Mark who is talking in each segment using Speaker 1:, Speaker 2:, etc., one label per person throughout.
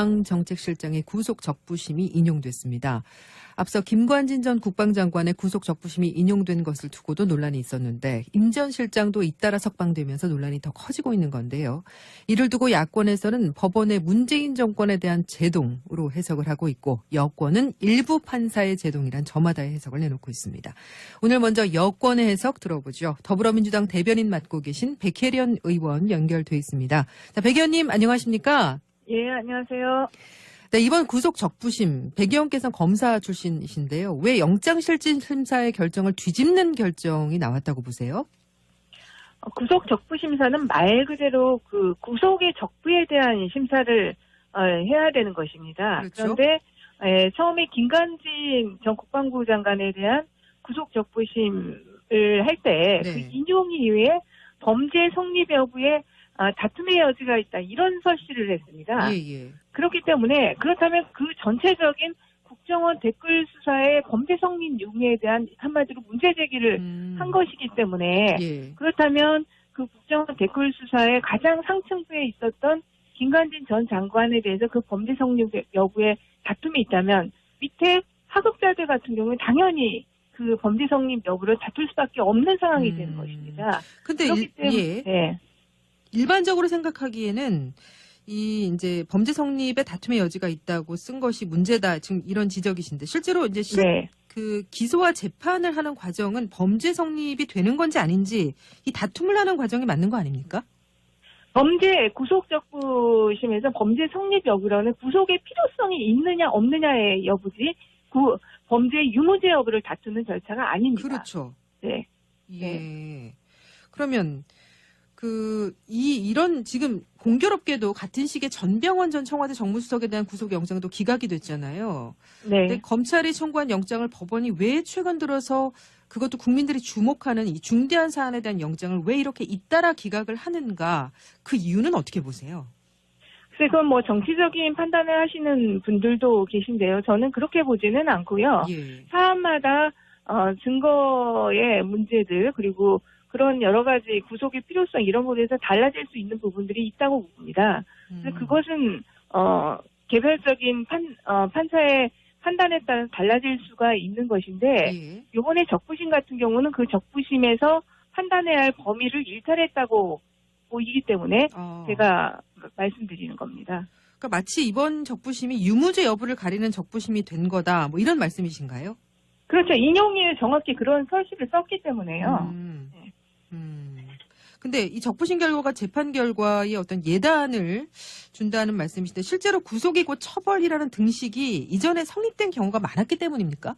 Speaker 1: 국방정책실장의 구속 적부심이 인용됐습니다. 앞서 김관진 전 국방장관의 구속 적부심이 인용된 것을 두고도 논란이 있었는데 임 전 실장도 잇따라 석방되면서 논란이 더 커지고 있는 건데요. 이를 두고 야권에서는 법원의 문재인 정권에 대한 제동으로 해석을 하고 있고 여권은 일부 판사의 제동이란 저마다의 해석을 내놓고 있습니다. 오늘 먼저 여권의 해석 들어보죠. 더불어민주당 대변인 맡고 계신 백혜련 의원 연결돼 있습니다. 자, 백 의원님 안녕하십니까?
Speaker 2: 예, 안녕하세요.
Speaker 1: 네, 이번 구속 적부심 백 의원께서는 검사 출신이신데요. 왜 영장실질심사의 결정을 뒤집는 결정이 나왔다고 보세요?
Speaker 2: 어, 구속 적부 심사는 말 그대로 그 구속의 적부에 대한 심사를 어, 해야 되는 것입니다.
Speaker 1: 그렇죠.
Speaker 2: 그런데 에, 처음에 김관진 전 국방부 장관에 대한 구속 적부심을 할 때그
Speaker 1: 네.
Speaker 2: 인용 이후에 범죄 성립 여부에 아, 다툼의 여지가 있다 이런 설시를 했습니다.
Speaker 1: 예, 예.
Speaker 2: 그렇기 때문에 그렇다면 그 전체적인 국정원 댓글 수사의 범죄 성립 유무에 대한 한마디로 문제 제기를
Speaker 1: 음,
Speaker 2: 한 것이기 때문에
Speaker 1: 예.
Speaker 2: 그렇다면 그 국정원 댓글 수사의 가장 상층부에 있었던 김관진 전 장관에 대해서 그 범죄 성립 여부에 다툼이 있다면 밑에 하급자들 같은 경우는 당연히 그 범죄 성립 여부를 다툴 수밖에 없는 상황이
Speaker 1: 음.
Speaker 2: 되는 것입니다.
Speaker 1: 근데
Speaker 2: 그렇기
Speaker 1: 일,
Speaker 2: 때문에
Speaker 1: 예.
Speaker 2: 네.
Speaker 1: 일반적으로 생각하기에는 이 이제 범죄 성립에 다툼의 여지가 있다고 쓴 것이 문제다. 지금 이런 지적이신데 실제로 이제 실,
Speaker 2: 네.
Speaker 1: 그 기소와 재판을 하는 과정은 범죄 성립이 되는 건지 아닌지 이 다툼을 하는 과정이 맞는 거 아닙니까?
Speaker 2: 범죄 구속적부심에서 범죄 성립 여부로는 구속의 필요성이 있느냐 없느냐의 여부지 구, 범죄 유무죄 여부를 다투는 절차가 아닙니다.
Speaker 1: 그렇죠.
Speaker 2: 네.
Speaker 1: 예. 그러면 그 이 이런 지금 공교롭게도 같은 시기에 전병원 전 청와대 정무수석에 대한 구속 영장도 기각이 됐잖아요.
Speaker 2: 네.
Speaker 1: 근데 검찰이 청구한 영장을 법원이 왜 최근 들어서 그것도 국민들이 주목하는 이 중대한 사안에 대한 영장을 왜 이렇게 잇따라 기각을 하는가? 그 이유는 어떻게 보세요?
Speaker 2: 그건 뭐 정치적인 판단을 하시는 분들도 계신데요. 저는 그렇게 보지는 않고요.
Speaker 1: 예.
Speaker 2: 사안마다 어, 증거의 문제들 그리고 그런 여러 가지 구속의 필요성 이런 부분에서 달라질 수 있는 부분들이 있다고 봅니다.
Speaker 1: 음.
Speaker 2: 그래서 그것은 어, 개별적인 판, 어, 판사의 판단에 따라 달라질 수가 있는 것인데
Speaker 1: 예.
Speaker 2: 이번에 적부심 같은 경우는 그 적부심에서 판단해야 할 범위를 일탈했다고 보이기 때문에
Speaker 1: 어.
Speaker 2: 제가 말씀드리는 겁니다.
Speaker 1: 그러니까 마치 이번 적부심이 유무죄 여부를 가리는 적부심이 된 거다. 뭐 이런 말씀이신가요?
Speaker 2: 그렇죠. 인용이 정확히 그런 설시를 썼기 때문에요.
Speaker 1: 음.
Speaker 2: 네.
Speaker 1: 음. 근데 이 적부심 결과가 재판 결과에 어떤 예단을 준다는 말씀이신데 실제로 구속이고 처벌이라는 등식이 이전에 성립된 경우가 많았기 때문입니까?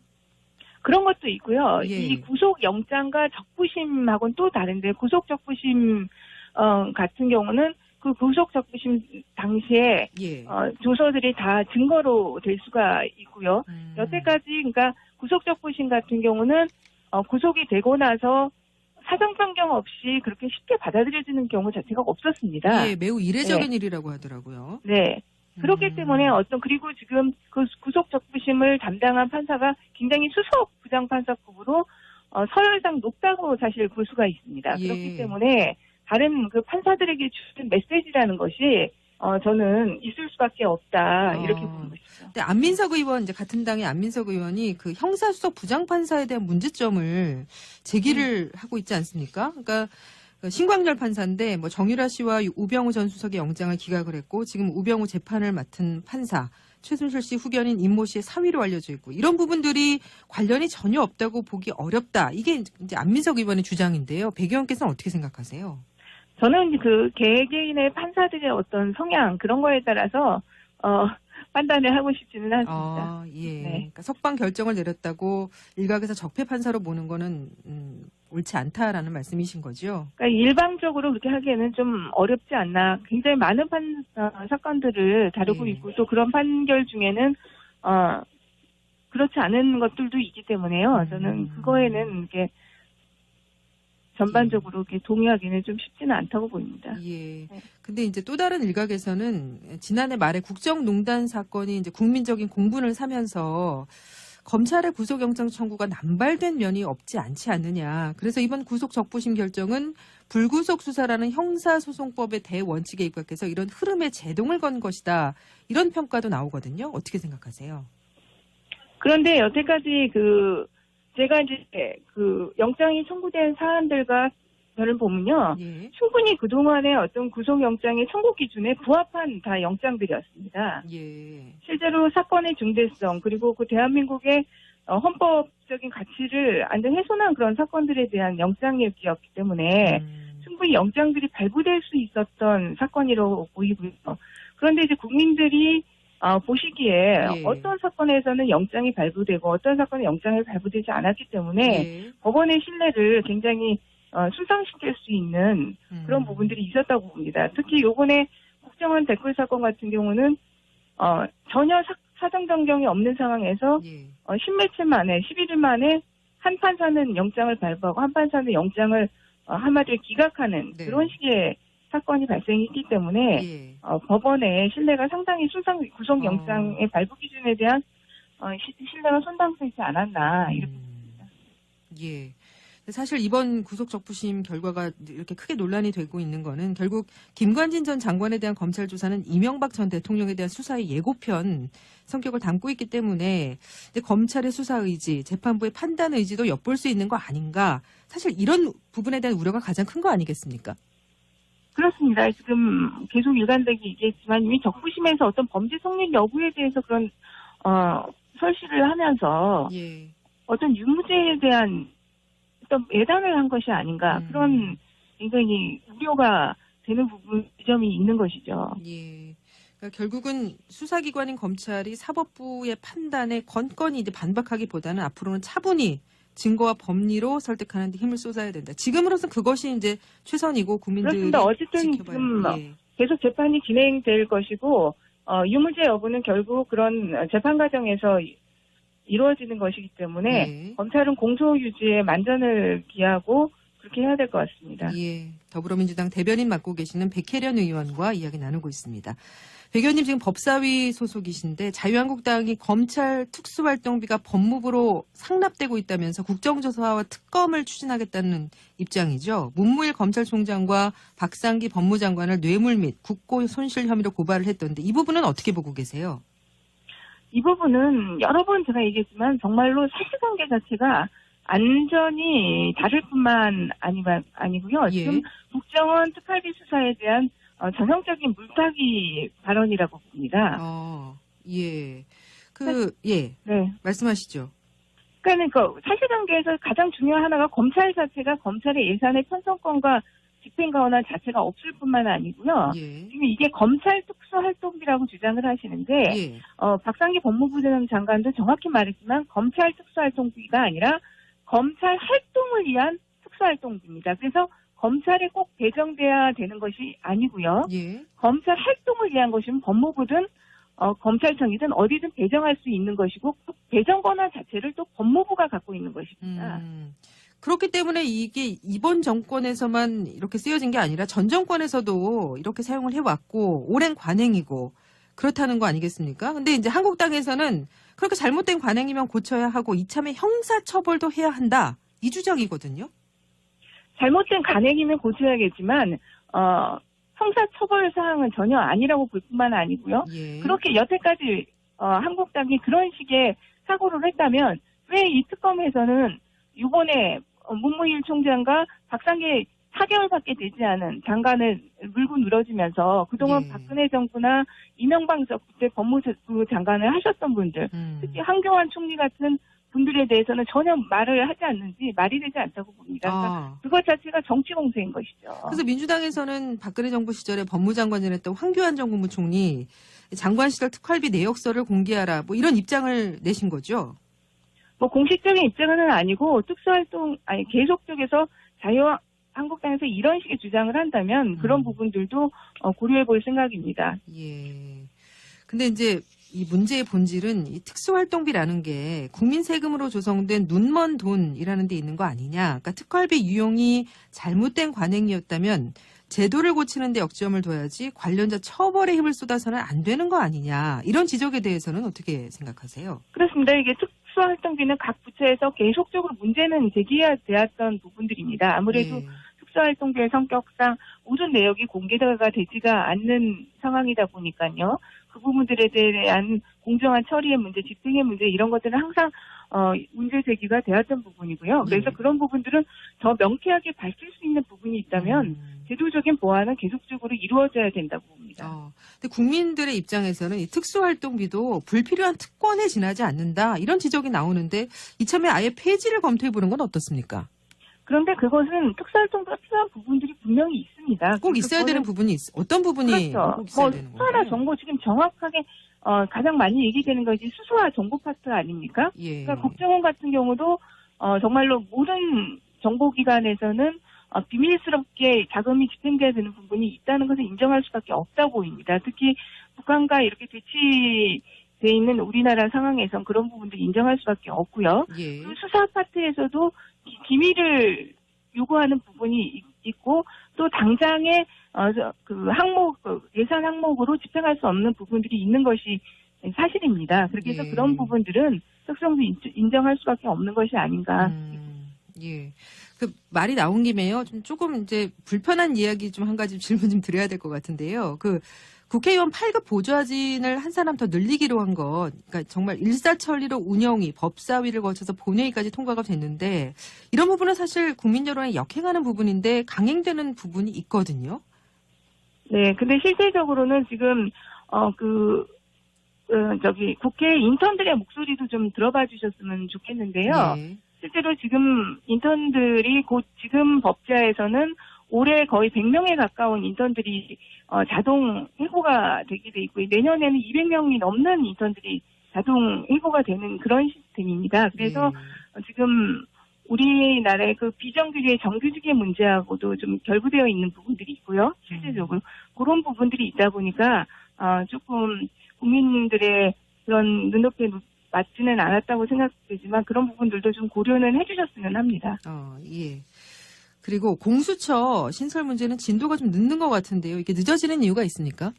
Speaker 2: 그런 것도 있고요.
Speaker 1: 예.
Speaker 2: 이 구속 영장과 적부심하고는 또 다른데 구속 적부심 어, 같은 경우는 그 구속 적부심 당시에
Speaker 1: 예.
Speaker 2: 어, 조서들이 다 증거로 될 수가 있고요.
Speaker 1: 음.
Speaker 2: 여태까지 그러니까 구속 적부심 같은 경우는 어, 구속이 되고 나서 사정 변경 없이 그렇게 쉽게 받아들여지는 경우 자체가 없었습니다.
Speaker 1: 예, 매우 이례적인 일이라고 하더라고요.
Speaker 2: 네. 그렇기
Speaker 1: 음.
Speaker 2: 때문에 어떤 그리고 지금 그 구속 적부심을 담당한 판사가 굉장히 수석 부장 판사급으로 어, 서열상 높다고 사실 볼 수가 있습니다.
Speaker 1: 예.
Speaker 2: 그렇기 때문에 다른 그 판사들에게 주는 메시지라는 것이 어, 저는 있을 수밖에 없다 이렇게
Speaker 1: 어.
Speaker 2: 보는 것이죠.
Speaker 1: 근데 안민석 의원 이제 같은 당의 안민석 의원이 그 형사수석 부장판사에 대한 문제점을 제기를
Speaker 2: 음.
Speaker 1: 하고 있지 않습니까? 그러니까 그 신광열 판사인데 뭐 정유라 씨와 우병우 전 수석의 영장을 기각을 했고 지금 우병우 재판을 맡은 판사 최순실 씨 후견인 임모 씨의 사위로 알려져 있고 이런 부분들이 관련이 전혀 없다고 보기 어렵다. 이게 이제 안민석 의원의 주장인데요. 백 의원께서는 어떻게 생각하세요?
Speaker 2: 저는 그 개개인의 판사들의 어떤 성향 그런 거에 따라서 어, 판단을 하고 싶지는 않습니다.
Speaker 1: 아, 예.
Speaker 2: 네.
Speaker 1: 그러니까 석방 결정을 내렸다고 일각에서 적폐 판사로 보는 거는 음, 옳지 않다라는 말씀이신 거죠.
Speaker 2: 그러니까 일방적으로 그렇게 하기에는 좀 어렵지 않나. 굉장히 많은 판 어, 사건들을 다루고
Speaker 1: 네.
Speaker 2: 있고 또 그런 판결 중에는 어 그렇지 않은 것들도 있기 때문에요.
Speaker 1: 음.
Speaker 2: 저는 그거에는 이렇게 전반적으로 이렇게 동의하기는 좀 쉽지는 않다고 보입니다.
Speaker 1: 예.
Speaker 2: 네.
Speaker 1: 근데 이제 또 다른 일각에서는 지난해 말에 국정농단 사건이 이제 국민적인 공분을 사면서 검찰의 구속영장 청구가 남발된 면이 없지 않지 않느냐. 그래서 이번 구속 적부심 결정은 불구속 수사라는 형사소송법의 대원칙에 입각해서 이런 흐름에 제동을 건 것이다. 이런 평가도 나오거든요. 어떻게 생각하세요?
Speaker 2: 그런데 여태까지 그 제가 이제 그 영장이 청구된 사안들과 저를 보면요.
Speaker 1: 예.
Speaker 2: 충분히 그동안의 어떤 구속영장의 청구 기준에 부합한 다 영장들이었습니다.
Speaker 1: 예.
Speaker 2: 실제로 사건의 중대성 그리고 그 대한민국의 어, 헌법적인 가치를 완전 훼손한 그런 사건들에 대한 영장이었기 때문에
Speaker 1: 음,
Speaker 2: 충분히 영장들이 발부될 수 있었던 사건이라고 보이고요. 그런데 이제 국민들이 어, 보시기에
Speaker 1: 예.
Speaker 2: 어떤 사건에서는 영장이 발부되고 어떤 사건은 영장이 발부되지 않았기 때문에
Speaker 1: 예.
Speaker 2: 법원의 신뢰를 굉장히 어, 순상시킬 수 있는
Speaker 1: 음.
Speaker 2: 그런 부분들이 있었다고 봅니다. 특히 요번에 국정원 댓글 사건 같은 경우는 어, 전혀 사, 사정 변경이 없는 상황에서
Speaker 1: 예.
Speaker 2: 어, 10며칠 만에 11일 만에 한 판사는 영장을 발부하고 한 판사는 영장을 어, 한마디로 기각하는
Speaker 1: 네.
Speaker 2: 그런 식의 사건이 발생했기 때문에
Speaker 1: 예.
Speaker 2: 어, 법원의 신뢰가 상당히 순상 구속 영장의 발부 기준에 대한 어, 시- 신뢰가 손당되지 않았나 이렇게
Speaker 1: 음, 예. 사실 이번 구속 적부심 결과가 이렇게 크게 논란이 되고 있는 거는 결국 김관진 전 장관에 대한 검찰 조사는 이명박 전 대통령에 대한 수사의 예고편 성격을 담고 있기 때문에 이제 검찰의 수사 의지, 재판부의 판단 의지도 엿볼 수 있는 거 아닌가. 사실 이런 부분에 대한 우려가 가장 큰 거 아니겠습니까?
Speaker 2: 그렇습니다. 지금 계속 일관되게 얘기했지만 이미 적부심에서 어떤 범죄 성립 여부에 대해서 그런 어, 설시를 하면서
Speaker 1: 예.
Speaker 2: 어떤 유무죄에 대한 어떤 예단을 한 것이 아닌가
Speaker 1: 음.
Speaker 2: 그런 굉장히 우려가 되는 부분 지점이 있는 것이죠.
Speaker 1: 예. 그러니까 결국은 수사기관인 검찰이 사법부의 판단에 건건히 이제 반박하기보다는 앞으로는 차분히 증거와 법리로 설득하는 데 힘을 쏟아야 된다. 지금으로선 그것이 이제 최선이고 국민들이
Speaker 2: 그렇습니다. 어쨌든
Speaker 1: 지켜봐야
Speaker 2: 지금
Speaker 1: 예.
Speaker 2: 계속 재판이 진행될 것이고 어, 유무죄 여부는 결국 그런 재판 과정에서 이- 이루어지는 것이기 때문에
Speaker 1: 예.
Speaker 2: 검찰은 공소 유지에 만전을 기하고 그렇게 해야 될 것 같습니다.
Speaker 1: 예. 더불어민주당 대변인 맡고 계시는 백혜련 의원과 이야기 나누고 있습니다. 백 의원님 지금 법사위 소속이신데 자유한국당이 검찰 특수활동비가 법무부로 상납되고 있다면서 국정조사와 특검을 추진하겠다는 입장이죠. 문무일 검찰총장과 박상기 법무장관을 뇌물 및 국고 손실 혐의로 고발을 했던데 이 부분은 어떻게 보고 계세요?
Speaker 2: 이 부분은 여러 번 제가 얘기했지만 정말로 사실관계 자체가 안전이 다를 뿐만 아니, 아니고요.
Speaker 1: 예.
Speaker 2: 지금 국정원 특활비 수사에 대한 어, 전형적인 물타기 발언이라고 봅니다.
Speaker 1: 어, 예. 그, 예.
Speaker 2: 네.
Speaker 1: 말씀하시죠.
Speaker 2: 그러니까 그 사실관계에서 가장 중요한 하나가 검찰 자체가 검찰의 예산의 편성권과 집행 권한 자체가 없을 뿐만 아니고요.
Speaker 1: 예.
Speaker 2: 지금 이게 검찰 특수활동비라고 주장을 하시는데
Speaker 1: 예.
Speaker 2: 어, 박상기 법무부 장관도 정확히 말했지만 검찰 특수활동비가 아니라 검찰 활동을 위한 특수활동비입니다. 그래서 검찰에 꼭 배정돼야 되는 것이 아니고요.
Speaker 1: 예.
Speaker 2: 검찰 활동을 위한 것이면 법무부든 어, 검찰청이든 어디든 배정할 수 있는 것이고 그 배정 권한 자체를 또 법무부가 갖고 있는 것입니다.
Speaker 1: 음, 그렇기 때문에 이게 이번 정권에서만 이렇게 쓰여진 게 아니라 전 정권에서도 이렇게 사용을 해왔고 오랜 관행이고 그렇다는 거 아니겠습니까? 근데 이제 한국당에서는 그렇게 잘못된 관행이면 고쳐야 하고 이참에 형사처벌도 해야 한다 이 주장이거든요.
Speaker 2: 잘못된 간행이면 고쳐야겠지만 어, 형사처벌 사항은 전혀 아니라고 볼 뿐만 아니고요.
Speaker 1: 예.
Speaker 2: 그렇게 여태까지 어, 한국당이 그런 식의 사고를 했다면 왜 이 특검에서는 이번에 어, 문무일 총장과 박상기 4개월밖에 되지 않은 장관을 물고 늘어지면서 그동안
Speaker 1: 예.
Speaker 2: 박근혜 정부나 이명박 정부 때 법무부 장관을 하셨던 분들
Speaker 1: 음,
Speaker 2: 특히 한교안 총리 같은 분들에 대해서는 전혀 말을 하지 않는지 말이 되지 않다고 봅니다. 그러니까
Speaker 1: 아,
Speaker 2: 그것 자체가 정치 공세인 것이죠.
Speaker 1: 그래서 민주당에서는 박근혜 정부 시절에 법무장관을 했던 황교안 전 국무총리 장관 시절 특활비 내역서를 공개하라 뭐 이런 입장을 내신 거죠.
Speaker 2: 뭐 공식적인 입장은 아니고 특수활동 아니 계속 쪽에서 자유 한국당에서 이런 식의 주장을 한다면 그런
Speaker 1: 음.
Speaker 2: 부분들도 어, 고려해 볼 생각입니다.
Speaker 1: 예. 근데 이제 이 문제의 본질은 이 특수활동비라는 게 국민 세금으로 조성된 눈먼 돈이라는 데 있는 거 아니냐. 그러니까 특활비 유용이 잘못된 관행이었다면 제도를 고치는 데 역점을 둬야지 관련자 처벌에 힘을 쏟아서는 안 되는 거 아니냐. 이런 지적에 대해서는 어떻게 생각하세요?
Speaker 2: 그렇습니다. 이게 특수활동비는 각 부처에서 계속적으로 문제는 제기되었던 부분들입니다. 아무래도
Speaker 1: 예.
Speaker 2: 특수활동비의 성격상 모든 내역이 공개가 되지가 않는 상황이다 보니까요. 그 부분들에 대한 공정한 처리의 문제, 집행의 문제 이런 것들은 항상 어, 문제 제기가 되었던 부분이고요. 그래서
Speaker 1: 예.
Speaker 2: 그런 부분들은 더 명쾌하게 밝힐 수 있는 부분이 있다면
Speaker 1: 음.
Speaker 2: 제도적인 보완은 계속적으로 이루어져야 된다고 봅니다.
Speaker 1: 어, 근데 국민들의 입장에서는 이 특수활동비도 불필요한 특권에 지나지 않는다 이런 지적이 나오는데 이참에 아예 폐지를 검토해 보는 건 어떻습니까?
Speaker 2: 그런데 그것은 특수활동과 필요한 부분들이 분명히 있습니다.
Speaker 1: 꼭 있어야 되는 부분이 있, 어떤 부분이
Speaker 2: 그렇죠.
Speaker 1: 꼭 있어야
Speaker 2: 뭐
Speaker 1: 되는
Speaker 2: 수사나
Speaker 1: 건가요?
Speaker 2: 정보 지금 정확하게 어, 가장 많이 얘기되는 것이 수수와 정보 파트 아닙니까?
Speaker 1: 예.
Speaker 2: 그러니까 국정원 같은 경우도 어, 정말로 모든 정보기관에서는 어, 비밀스럽게 자금이 집행돼야 되는 부분이 있다는 것을 인정할 수밖에 없다 보입니다. 특히 북한과 이렇게 대치돼 있는 우리나라 상황에선 그런 부분들을 인정할 수밖에 없고요.
Speaker 1: 예.
Speaker 2: 그 수사 파트에서도 기- 기밀을 요구하는 부분이 있- 있고 또 당장에 어, 저, 그 항목 그 예산 항목으로 집행할 수 없는 부분들이 있는 것이 사실입니다. 그렇게 해서
Speaker 1: 예.
Speaker 2: 그런 부분들은 특성도 인- 인정할 수밖에 없는 것이 아닌가.
Speaker 1: 음, 예. 그 말이 나온 김에요. 좀 조금 이제 불편한 이야기 좀 한 가지 질문 좀 드려야 될 것 같은데요. 그 국회의원 8급 보좌진을 한 사람 더 늘리기로 한 것, 그러니까 정말 일사천리로 운영이 법사위를 거쳐서 본회의까지 통과가 됐는데 이런 부분은 사실 국민 여론에 역행하는 부분인데 강행되는 부분이 있거든요.
Speaker 2: 네, 근데 실질적으로는 지금 어그 어, 저기 국회 인턴들의 목소리도 좀 들어봐 주셨으면 좋겠는데요.
Speaker 1: 예.
Speaker 2: 실제로 지금 인턴들이 곧 지금 법제에서는 올해 거의 100명에 가까운 인턴들이 어, 자동 해고가 되게 돼 있고 내년에는 200명이 넘는 인턴들이 자동 해고가 되는 그런 시스템입니다. 그래서
Speaker 1: 예.
Speaker 2: 어, 지금 우리나라의 그 비정규직의 정규직의 문제하고도 좀 결부되어 있는 부분들이 있고요. 실질적으로 그런 부분들이 있다 보니까 어, 조금 국민들의 그런 눈높이에 놓- 맞지는 않았다고 생각되지만 그런 부분들도 좀 고려는 해주셨으면 합니다.
Speaker 1: 어, 예. 그리고 공수처 신설 문제는 진도가 좀 늦는 것 같은데요. 이게 늦어지는 이유가 있습니까?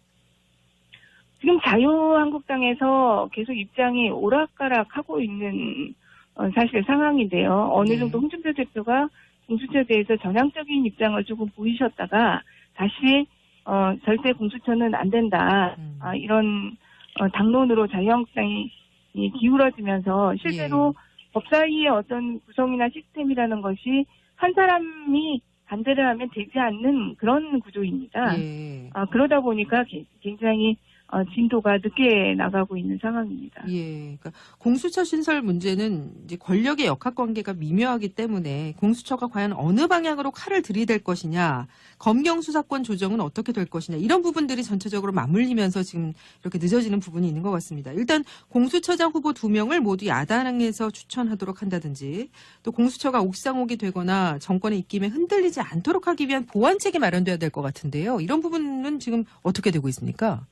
Speaker 2: 지금 자유한국당에서 계속 입장이 오락가락하고 있는 어, 사실 상황인데요. 어느
Speaker 1: 네.
Speaker 2: 정도 홍준표 대표가 공수처에 대해서 전향적인 입장을 조금 보이셨다가 다시 어, 절대 공수처는 안 된다.
Speaker 1: 음.
Speaker 2: 아, 이런 어, 당론으로 자유한국당이 이 기울어지면서 실제로
Speaker 1: 예.
Speaker 2: 법사위의 어떤 구성이나 시스템이라는 것이 한 사람이 반대를 하면 되지 않는 그런 구조입니다.
Speaker 1: 예.
Speaker 2: 아, 그러다 보니까 게- 굉장히 어, 진도가 늦게 나가고 있는 상황입니다.
Speaker 1: 예. 그러니까 공수처 신설 문제는 이제 권력의 역학 관계가 미묘하기 때문에 공수처가 과연 어느 방향으로 칼을 들이댈 것이냐, 검경 수사권 조정은 어떻게 될 것이냐 이런 부분들이 전체적으로 맞물리면서 지금 이렇게 늦어지는 부분이 있는 것 같습니다. 일단 공수처장 후보 두 명을 모두 야당에서 추천하도록 한다든지 또 공수처가 옥상옥이 되거나 정권의 입김에 흔들리지 않도록 하기 위한 보완책이 마련돼야 될 것 같은데요. 이런 부분은 지금 어떻게 되고 있습니까?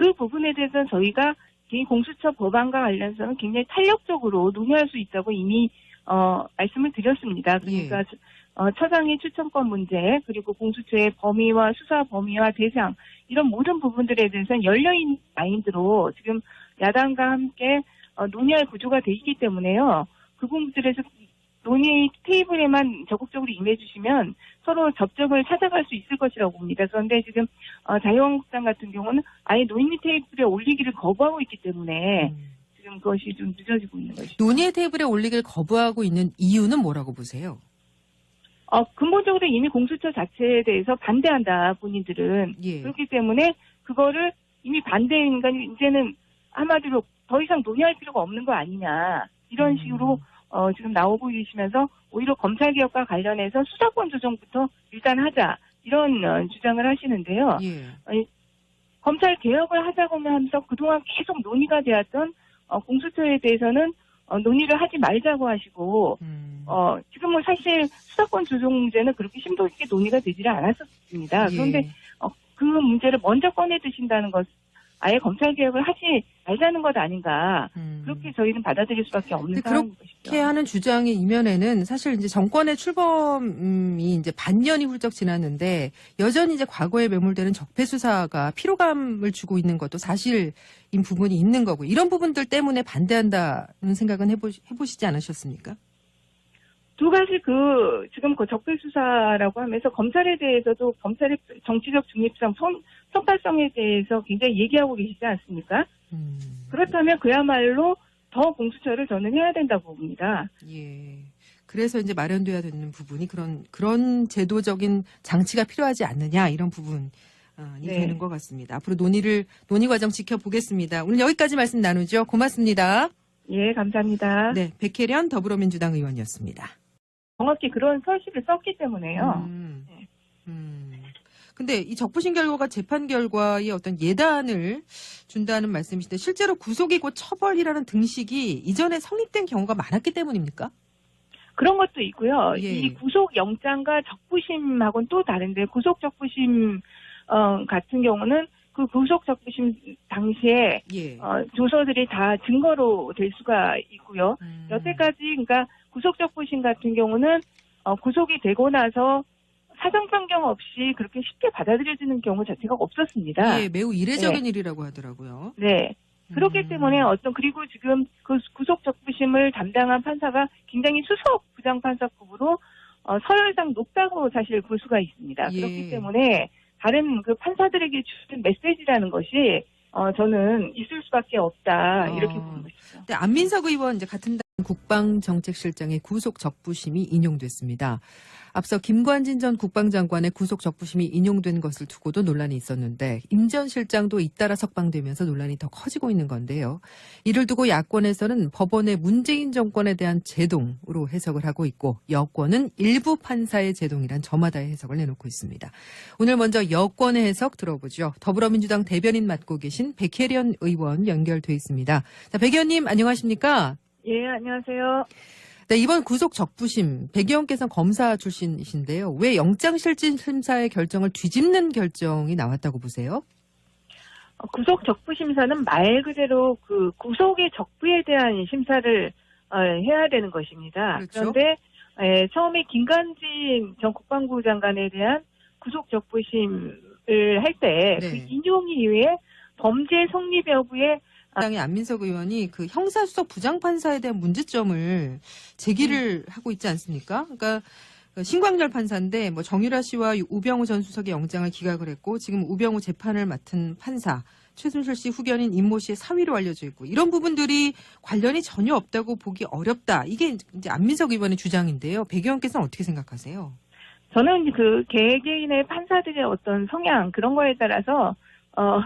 Speaker 2: 그 부분에 대해서는 저희가 이 공수처 법안과 관련해서는 굉장히 탄력적으로 논의할 수 있다고 이미 어, 말씀을 드렸습니다. 그러니까 어, 처장의 추천권 문제 그리고 공수처의 범위와 수사 범위와 대상 이런 모든 부분들에 대해서는 열려있는 마인드로 지금 야당과 함께 어, 논의할 구조가 돼 있기 때문에요. 그 부분들에서 논의 테이블에만 적극적으로 임해주시면 서로 접점을 찾아갈 수 있을 것이라고 봅니다. 그런데 지금 어, 자유한국당 같은 경우는 아예 논의 테이블에 올리기를 거부하고 있기 때문에
Speaker 1: 음.
Speaker 2: 지금 그것이 좀 늦어지고 있는 것이죠.
Speaker 1: 논의 테이블에 올리길 거부하고 있는 이유는 뭐라고 보세요?
Speaker 2: 어, 근본적으로 이미 공수처 자체에 대해서 반대한다, 본인들은.
Speaker 1: 예.
Speaker 2: 그렇기 때문에 그거를 이미 반대인 건 이제는 한마디로 더 이상 논의할 필요가 없는 거 아니냐. 이런
Speaker 1: 음.
Speaker 2: 식으로 어, 지금 나오고 계시면서 오히려 검찰 개혁과 관련해서 수사권 조정부터 일단 하자. 이런 어, 주장을 하시는데요.
Speaker 1: 예.
Speaker 2: 검찰 개혁을 하자고 하면서 그동안 계속 논의가 되었던 어, 공수처에 대해서는 어, 논의를 하지 말자고 하시고
Speaker 1: 음.
Speaker 2: 어, 지금은 사실 수사권 조정 문제는 그렇게 심도 있게 논의가 되지를 않았었습니다.
Speaker 1: 예.
Speaker 2: 그런데 그 문제를 먼저 꺼내 드신다는 것, 아예 검찰 개혁을 하지 말자는 것 아닌가.
Speaker 1: 음.
Speaker 2: 그렇게 저희는 받아들일 수밖에 없는 상황인 것이죠.
Speaker 1: 하는 주장의 이면에는 사실 이제 정권의 출범이 이제 반년이 훌쩍 지났는데 여전히 이제 과거에 매몰되는 적폐 수사가 피로감을 주고 있는 것도 사실인 부분이 있는 거고 이런 부분들 때문에 반대한다는 생각은 해보, 해보시지 않으셨습니까?
Speaker 2: 두 가지 그 지금 그 적폐 수사라고 하면서 검찰에 대해서도 검찰의 정치적 중립성, 선, 선발성에 대해서 굉장히 얘기하고 계시지 않습니까?
Speaker 1: 음,
Speaker 2: 그렇다면 그야말로 더 공수처를 저는 해야 된다고 봅니다.
Speaker 1: 예. 그래서 이제 마련돼야 되는 부분이 그런 그런 제도적인 장치가 필요하지 않느냐 이런 부분이
Speaker 2: 네.
Speaker 1: 되는 것 같습니다. 앞으로 논의를 논의 과정 지켜보겠습니다. 오늘 여기까지 말씀 나누죠. 고맙습니다.
Speaker 2: 예, 감사합니다.
Speaker 1: 네, 백혜련 더불어민주당 의원이었습니다.
Speaker 2: 정확히 그런 서식을 썼기 때문에요.
Speaker 1: 음,
Speaker 2: 네.
Speaker 1: 음. 근데 이 적부심 결과가 재판 결과의 어떤 예단을 준다는 말씀이신데 실제로 구속이고 처벌이라는 등식이 이전에 성립된 경우가 많았기 때문입니까?
Speaker 2: 그런 것도 있고요.
Speaker 1: 예.
Speaker 2: 이 구속 영장과 적부심하고는 또 다른데 구속 적부심 어, 같은 경우는 그 구속 적부심 당시에
Speaker 1: 예.
Speaker 2: 어, 조서들이 다 증거로 될 수가 있고요.
Speaker 1: 음.
Speaker 2: 여태까지 그러니까 구속 적 부심 같은 경우는 어, 구속이 되고 나서 사정 변경 없이 그렇게 쉽게 받아들여지는 경우 자체가 없었습니다.
Speaker 1: 예, 매우 이례적인 일이라고 하더라고요.
Speaker 2: 네. 그렇기
Speaker 1: 음.
Speaker 2: 때문에 어떤 그리고 지금 그 구속 적부심을 담당한 판사가 굉장히 수석 부장 판사급으로 어, 서열상 높다고 사실 볼 수가 있습니다.
Speaker 1: 예.
Speaker 2: 그렇기 때문에 다른 그 판사들에게 주는 메시지라는 것이 어, 저는 있을 수밖에 없다 이렇게
Speaker 1: 어.
Speaker 2: 보는 것이죠.
Speaker 1: 근데 안민석 의원 이제 같은 당 국방정책실장의 구속 적부심이 인용됐습니다. 앞서 김관진 전 국방장관의 구속 적부심이 인용된 것을 두고도 논란이 있었는데 임 전 실장도 잇따라 석방되면서 논란이 더 커지고 있는 건데요. 이를 두고 야권에서는 법원의 문재인 정권에 대한 제동으로 해석을 하고 있고 여권은 일부 판사의 제동이란 저마다의 해석을 내놓고 있습니다. 오늘 먼저 여권의 해석 들어보죠. 더불어민주당 대변인 맡고 계신 백혜련 의원 연결돼 있습니다. 자, 백 의원님 안녕하십니까?
Speaker 2: 예, 안녕하세요.
Speaker 1: 네, 이번 구속 적부심 백 의원께서는 검사 출신이신데요. 왜 영장실질 심사의 결정을 뒤집는 결정이 나왔다고 보세요?
Speaker 2: 어, 구속 적부심사는 말 그대로 그 구속의 적부에 대한 심사를 어, 해야 되는 것입니다.
Speaker 1: 그렇죠.
Speaker 2: 그런데 에, 처음에 김관진 전 국방부 장관에 대한 구속 적부심을 할 때그
Speaker 1: 네.
Speaker 2: 인용 이후에 범죄 성립 여부에
Speaker 1: 당의 안민석 의원이 그 형사수석 부장판사에 대한 문제점을 제기를 하고 있지 않습니까? 그러니까 그 신광열 판사인데 뭐 정유라 씨와 우병우 전 수석의 영장을 기각을 했고 지금 우병우 재판을 맡은 판사 최순실 씨 후견인 임모 씨의 사위로 알려져 있고 이런 부분들이 관련이 전혀 없다고 보기 어렵다. 이게 이제 안민석 의원의 주장인데요. 백 의원께서는 어떻게 생각하세요?
Speaker 2: 저는 그 개개인의 판사들의 어떤 성향 그런 거에 따라서 어,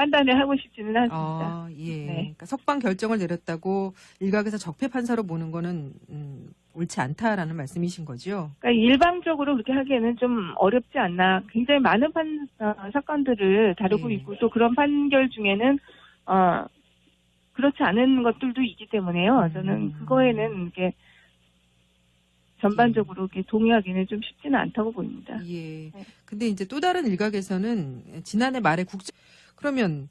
Speaker 2: 판단을 하고 싶지는 않습니다.
Speaker 1: 아, 예.
Speaker 2: 네.
Speaker 1: 그러니까 석방 결정을 내렸다고 일각에서 적폐 판사로 보는 거는 음, 옳지 않다라는 말씀이신 거죠.
Speaker 2: 그러니까 일방적으로 그렇게 하기에는 좀 어렵지 않나. 굉장히 많은 판, 어, 사건들을 다루고
Speaker 1: 네.
Speaker 2: 있고 또 그런 판결 중에는 어, 그렇지 않은 것들도 있기 때문에요.
Speaker 1: 음.
Speaker 2: 저는 그거에는 이게 전반적으로 이렇게 동의하기는 좀 쉽지는 않다고 보입니다.
Speaker 1: 예.
Speaker 2: 네.
Speaker 1: 근데 이제 또 다른 일각에서는 지난해 말에 국제 그러면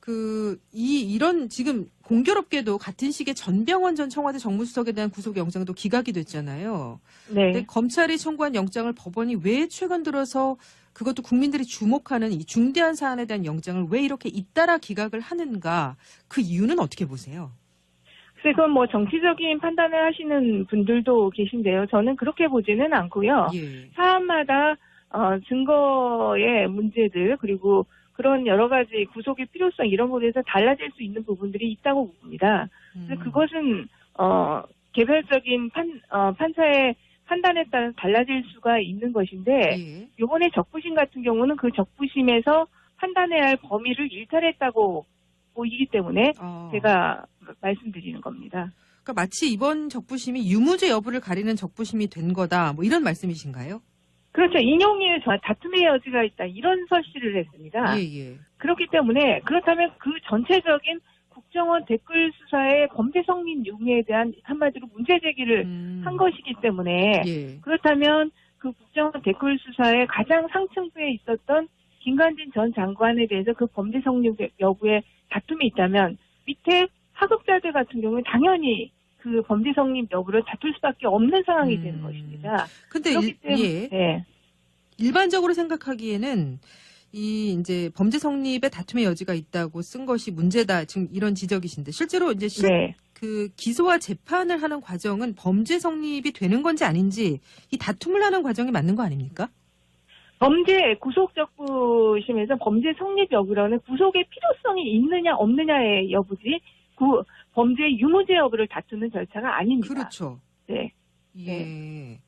Speaker 1: 그 이 이런 지금 공교롭게도 같은 시기에 전병헌 전 청와대 정무수석에 대한 구속 영장도 기각이 됐잖아요.
Speaker 2: 네.
Speaker 1: 근데 검찰이 청구한 영장을 법원이 왜 최근 들어서 그것도 국민들이 주목하는 이 중대한 사안에 대한 영장을 왜 이렇게 잇따라 기각을 하는가? 그 이유는 어떻게 보세요?
Speaker 2: 글쎄 그건 뭐 정치적인 판단을 하시는 분들도 계신데요. 저는 그렇게 보지는 않고요.
Speaker 1: 예.
Speaker 2: 사안마다 어, 증거의 문제들 그리고 그런 여러 가지 구속의 필요성 이런 부분에서 달라질 수 있는 부분들이 있다고 봅니다. 그래서
Speaker 1: 음.
Speaker 2: 그것은 어, 개별적인 판, 어, 판사의 판단에 따라 달라질 수가 있는 것인데
Speaker 1: 예.
Speaker 2: 이번에 적부심 같은 경우는 그 적부심에서 판단해야 할 범위를 일탈했다고 보이기 때문에
Speaker 1: 어.
Speaker 2: 제가 말씀드리는 겁니다.
Speaker 1: 그러니까 마치 이번 적부심이 유무죄 여부를 가리는 적부심이 된 거다. 뭐 이런 말씀이신가요?
Speaker 2: 그렇죠. 인용일 저 다툼의 여지가 있다 이런 설시를 했습니다.
Speaker 1: 예, 예.
Speaker 2: 그렇기 때문에 그렇다면 그 전체적인 국정원 댓글 수사의 범죄 성립 유무에 대한 한마디로 문제 제기를
Speaker 1: 음.
Speaker 2: 한 것이기 때문에
Speaker 1: 예.
Speaker 2: 그렇다면 그 국정원 댓글 수사의 가장 상층부에 있었던 김관진 전 장관에 대해서 그 범죄 성립 여부에 다툼이 있다면 밑에 하급자들 같은 경우는 당연히 그 범죄 성립 여부를 다툴 수밖에 없는 상황이 되는
Speaker 1: 음.
Speaker 2: 것입니다.
Speaker 1: 근데
Speaker 2: 그렇기
Speaker 1: 일,
Speaker 2: 때문에
Speaker 1: 예.
Speaker 2: 네.
Speaker 1: 일반적으로 생각하기에는 이 이제 범죄 성립에 다툼의 여지가 있다고 쓴 것이 문제다. 지금 이런 지적이신데 실제로 이제 실-
Speaker 2: 네.
Speaker 1: 그 기소와 재판을 하는 과정은 범죄 성립이 되는 건지 아닌지 이 다툼을 하는 과정이 맞는 거 아닙니까?
Speaker 2: 범죄 구속적부심에서 범죄 성립 여부로는 구속의 필요성이 있느냐 없느냐의 여부지 구, 범죄 유무죄 여부를 다투는 절차가 아닙니다.
Speaker 1: 그렇죠.
Speaker 2: 네.
Speaker 1: 예.